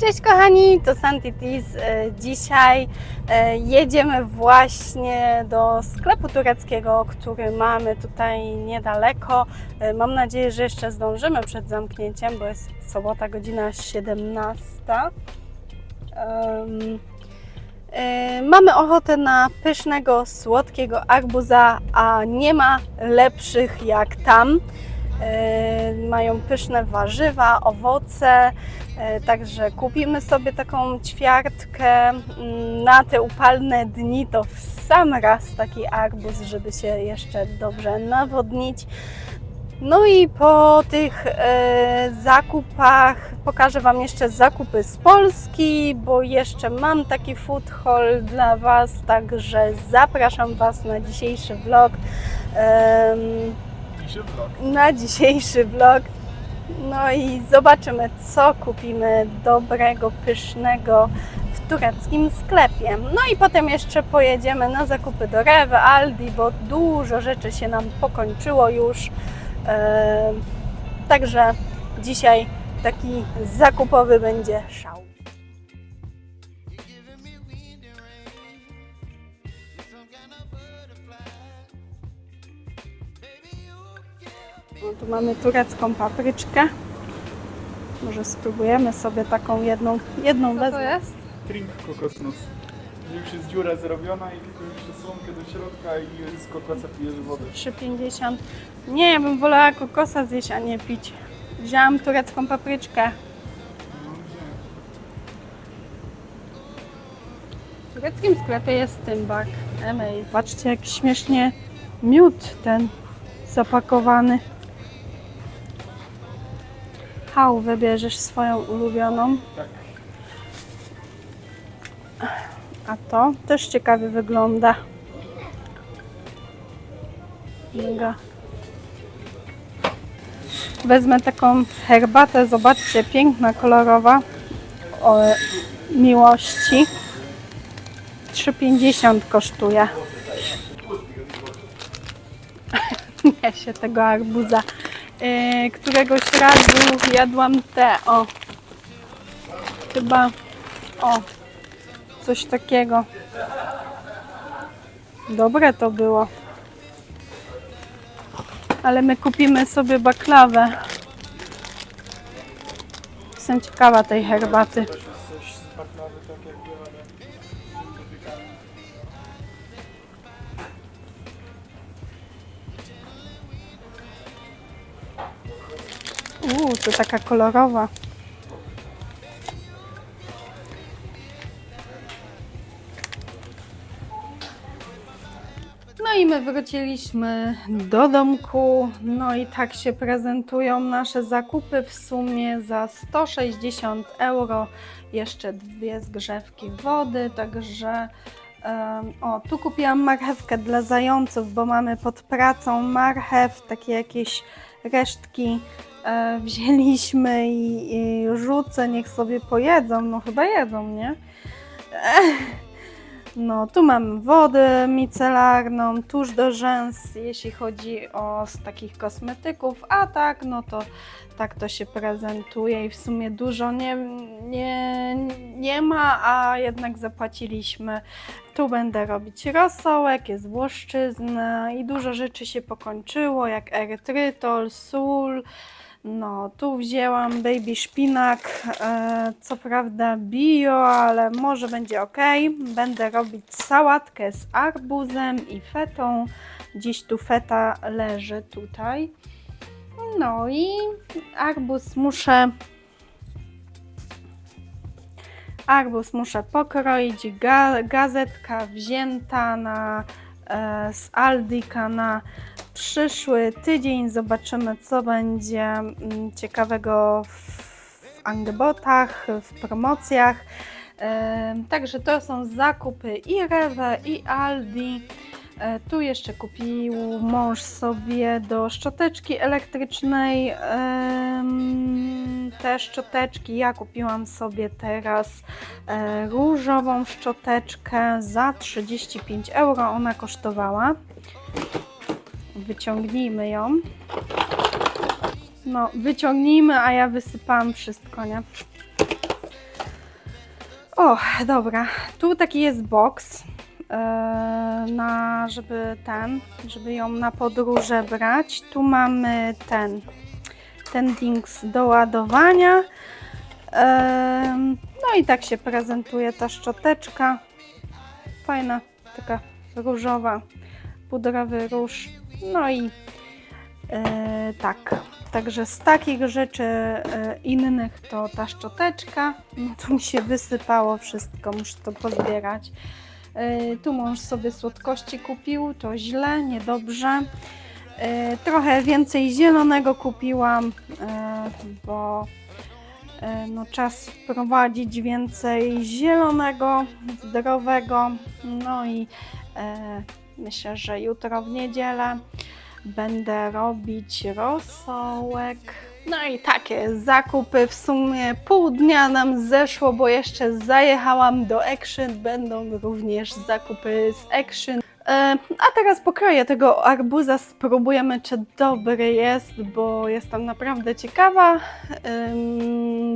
Cześć kochani, to Santi Tis. E, Dzisiaj e, jedziemy właśnie do sklepu tureckiego, który mamy tutaj niedaleko. E, Mam nadzieję, że jeszcze zdążymy przed zamknięciem, bo jest sobota, godzina 17. Em, e, Mamy ochotę na pysznego, słodkiego arbuza, a nie ma lepszych jak tam. E, Mają pyszne warzywa, owoce, E, Także kupimy sobie taką ćwiartkę mm, na te upalne dni, to w sam raz taki arbuz, żeby się jeszcze dobrze nawodnić. No i po tych e, zakupach pokażę Wam jeszcze zakupy z Polski, bo jeszcze mam taki food haul dla Was, także zapraszam Was na dzisiejszy vlog. Dzisiaj vlog. na dzisiejszy vlog. No i zobaczymy, co kupimy dobrego, pysznego w tureckim sklepie. No i potem jeszcze pojedziemy na zakupy do Rewy, Aldi, bo dużo rzeczy się nam pokończyło już. E, Także dzisiaj taki zakupowy będzie szał. Tu mamy turecką papryczkę. Może spróbujemy sobie taką jedną, jedną Co to wezmę. jest? Drink kokosnus. Już jest dziura zrobiona i tylko jeszcze słomkę do środka i z kokosa pijesz wodę. 3,50. Nie, ja bym wolała kokosa zjeść, a nie pić. Wzięłam turecką papryczkę. No? W tureckim sklepie jest tymbak. Emej, patrzcie jak śmiesznie miód ten zapakowany. Hał, wybierzesz swoją ulubioną. Tak. A to też ciekawie wygląda. Mega. Wezmę taką herbatę, zobaczcie, piękna, kolorowa. O miłości. 3,50 kosztuje. Ja się tego arbuza. Yy, któregoś razu jadłam te, o. Chyba, o, coś takiego. Dobre to było. Ale my kupimy sobie baklawę. Jestem ciekawa tej herbaty. To taka kolorowa. No i my wróciliśmy do domku. No i tak się prezentują nasze zakupy w sumie za 160 euro. Jeszcze dwie zgrzewki wody, także o, tu kupiłam marchewkę dla zająców, bo mamy pod pracą marchew, takie jakieś resztki wzięliśmy i, i rzucę, niech sobie pojedzą. No chyba jedzą, nie? Ech. No, tu mam wodę micelarną, tuż do rzęs, jeśli chodzi o z takich kosmetyków, a tak, no to tak to się prezentuje i w sumie dużo nie, nie, nie ma, a jednak zapłaciliśmy. Tu będę robić rosołek, jest włoszczyzna i dużo rzeczy się pokończyło, jak erytrytol, sól, no, tu wzięłam baby szpinak, e, co prawda bio, ale może będzie ok. Będę robić sałatkę z arbuzem i fetą. Gdzieś tu feta leży tutaj. No i arbuz muszę arbuz muszę pokroić. Ga, gazetka wzięta na, e, z Aldika na przyszły tydzień zobaczymy, co będzie mm, ciekawego w Angbotach, w promocjach. Także to są zakupy i Rewe, i Aldi. E, Tu jeszcze kupił mąż sobie do szczoteczki elektrycznej te szczoteczki. Ja kupiłam sobie teraz e, różową szczoteczkę za 35 euro. Ona kosztowała. Wyciągnijmy ją. No, wyciągnijmy, a ja wysypałam wszystko, nie? O, dobra. Tu taki jest box, e, na, żeby ten, żeby ją na podróże brać. Tu mamy ten, ten dings do ładowania. Em, No i tak się prezentuje ta szczoteczka. Fajna, taka różowa, pudrowy róż. No i e, tak. Także z takich rzeczy e, innych to ta szczoteczka. No tu mi się wysypało wszystko, muszę to pozbierać. E, tu mąż sobie słodkości kupił, to źle, niedobrze. E, trochę więcej zielonego kupiłam, e, bo E, no, czas wprowadzić więcej zielonego, zdrowego. No i e, myślę, że jutro w niedzielę będę robić rosołek. No i takie zakupy. W sumie pół dnia nam zeszło, bo jeszcze zajechałam do Action. Będą również zakupy z Action. E, A teraz pokroję tego arbuza, spróbujemy czy dobry jest, bo jestem naprawdę ciekawa,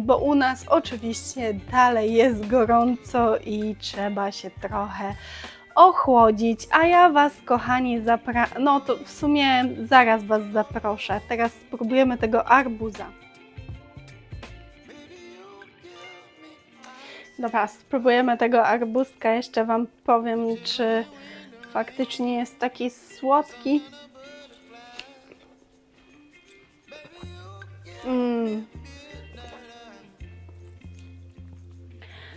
bo u nas oczywiście dalej jest gorąco i trzeba się trochę ochłodzić, a ja Was kochani zapraszam, no to w sumie zaraz Was zaproszę, teraz spróbujemy tego arbuza. Dobra, spróbujemy tego arbuzka, jeszcze Wam powiem, czy faktycznie jest taki słodki. Mm.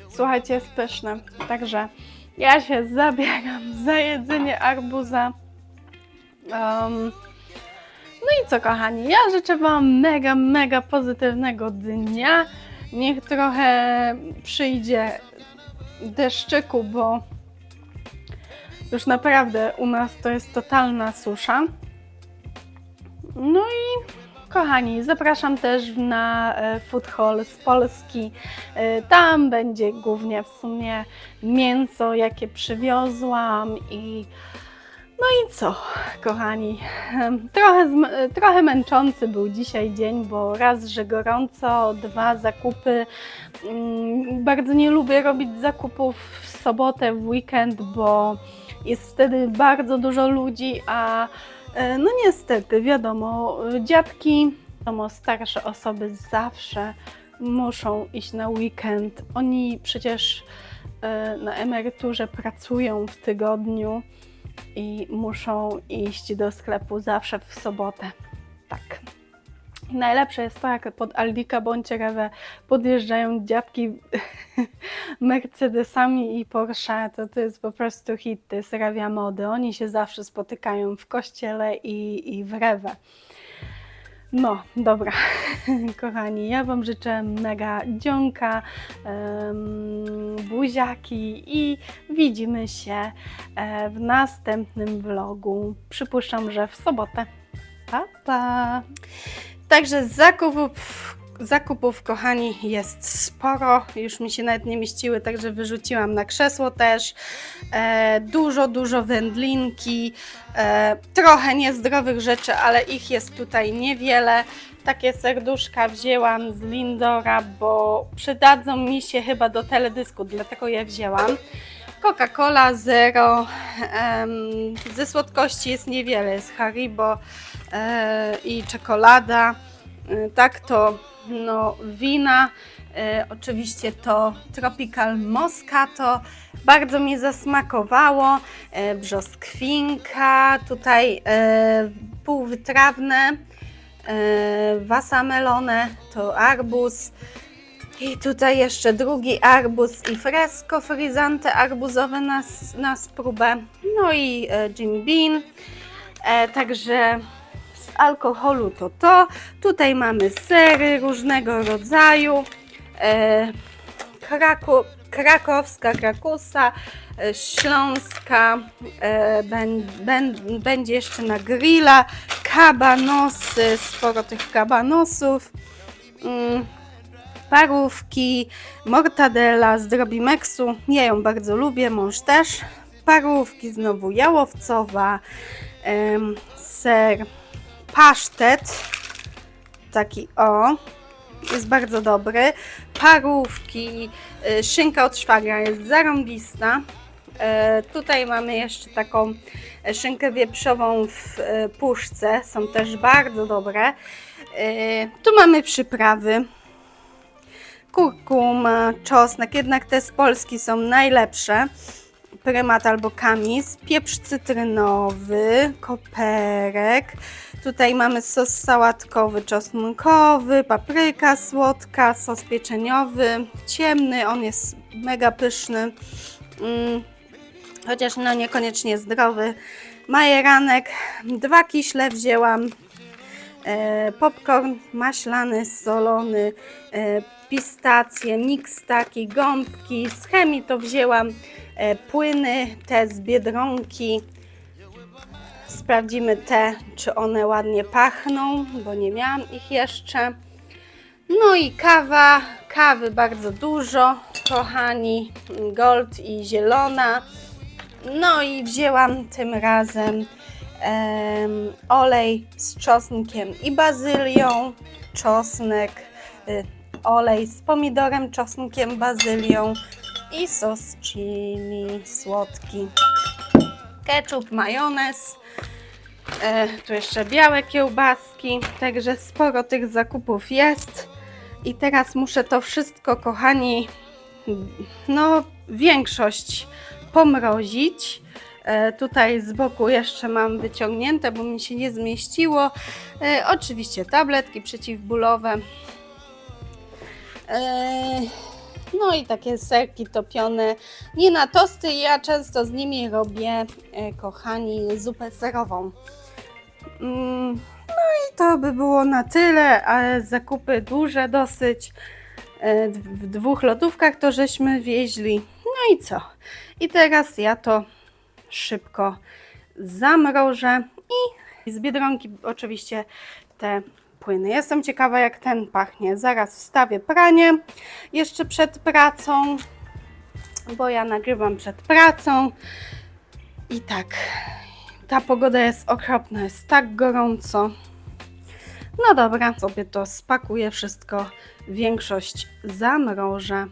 Słuchajcie, jest pyszne. Także ja się zabieram za jedzenie arbuza. Um, no i co, kochani? Ja życzę Wam mega, mega pozytywnego dnia. Niech trochę przyjdzie deszczyku, bo już naprawdę u nas to jest totalna susza. No i kochani, zapraszam też na e, food hall z Polski. E, Tam będzie głównie w sumie mięso, jakie przywiozłam i no i co, kochani, trochę, e, trochę męczący był dzisiaj dzień, bo raz, że gorąco, dwa zakupy. Mm, Bardzo nie lubię robić zakupów w sobotę, w weekend, bo jest wtedy bardzo dużo ludzi, a no niestety, wiadomo, dziadki, wiadomo, starsze osoby zawsze muszą iść na weekend. Oni przecież e, na emeryturze pracują w tygodniu i muszą iść do sklepu zawsze w sobotę. Tak. Najlepsze jest to, jak pod Aldika bądź Rewę podjeżdżają dziadki Mercedesami i Porsche, to to jest po prostu hit, to jest mody. Oni się zawsze spotykają w kościele i, i w Rewę. No, dobra, kochani, ja Wam życzę mega dzionka, em, buziaki i widzimy się e, w następnym vlogu. Przypuszczam, że w sobotę. Pa, pa! Także zakupów, zakupów, kochani, jest sporo. Już mi się nawet nie mieściły, także wyrzuciłam na krzesło też. E, dużo, dużo wędlinki, e, trochę niezdrowych rzeczy, ale ich jest tutaj niewiele. Takie serduszka wzięłam z Lindora, bo przydadzą mi się chyba do teledysku, dlatego je wzięłam. Coca-Cola Zero. ze słodkości jest niewiele, jest Haribo e, i czekolada. E, tak to no, wina. E, oczywiście to Tropical Moscato. Bardzo mi zasmakowało. Brzoskwinka, tutaj półwytrawne. Wasamelone to arbuz. I tutaj jeszcze drugi arbuz i fresco frizante arbuzowe na, na spróbę. No i e, Bean. E, także z alkoholu to to. Tutaj mamy sery różnego rodzaju. E, Kraku, krakowska krakusa, e, śląska, e, ben, ben, będzie jeszcze na grilla, kabanosy, sporo tych kabanosów. Mm, parówki, mortadela z Drobimexu. Ja ją bardzo lubię, mąż też. Parówki znowu jałowcowa, em, ser, pasztet, taki o, jest bardzo dobry. Parówki, y, szynka od szwagra jest zarąbista. E, Tutaj mamy jeszcze taką e, szynkę wieprzową w e, puszce, są też bardzo dobre. E, Tu mamy przyprawy, kurkuma, czosnek, jednak te z Polski są najlepsze. Prymat albo kamis, pieprz cytrynowy, koperek. Tutaj mamy sos sałatkowy, czosnkowy, papryka słodka, sos pieczeniowy, ciemny, on jest mega pyszny. Mm, chociaż no niekoniecznie zdrowy. Majeranek, dwa kiśle wzięłam, e, popcorn maślany, solony, e, pistacje, miks taki, gąbki, z chemii to wzięłam e, płyny, te z Biedronki. Sprawdzimy te, czy one ładnie pachną, bo nie miałam ich jeszcze. No i kawa, kawy bardzo dużo, kochani, gold i zielona. No i wzięłam tym razem em, olej z czosnkiem i bazylią, czosnek, y, olej z pomidorem, czosnkiem, bazylią i sos chili słodki. Ketchup, majonez. E, tu jeszcze białe kiełbaski, także sporo tych zakupów jest. I teraz muszę to wszystko, kochani, no większość pomrozić. E, tutaj z boku jeszcze mam wyciągnięte, bo mi się nie zmieściło. E, oczywiście tabletki przeciwbólowe. E, no i takie serki topione. Nie na tosty, ja często z nimi robię, e, kochani, zupę serową. Mm, No i to by było na tyle, ale zakupy duże dosyć. E, W dwóch lodówkach to żeśmy wieźli. No i co? I teraz ja to szybko zamrożę i z Biedronki oczywiście te płyny. Jestem ciekawa jak ten pachnie. Zaraz wstawię pranie jeszcze przed pracą, bo ja nagrywam przed pracą. I tak, ta pogoda jest okropna, jest tak gorąco. No dobra, sobie to spakuję wszystko, większość zamrożę.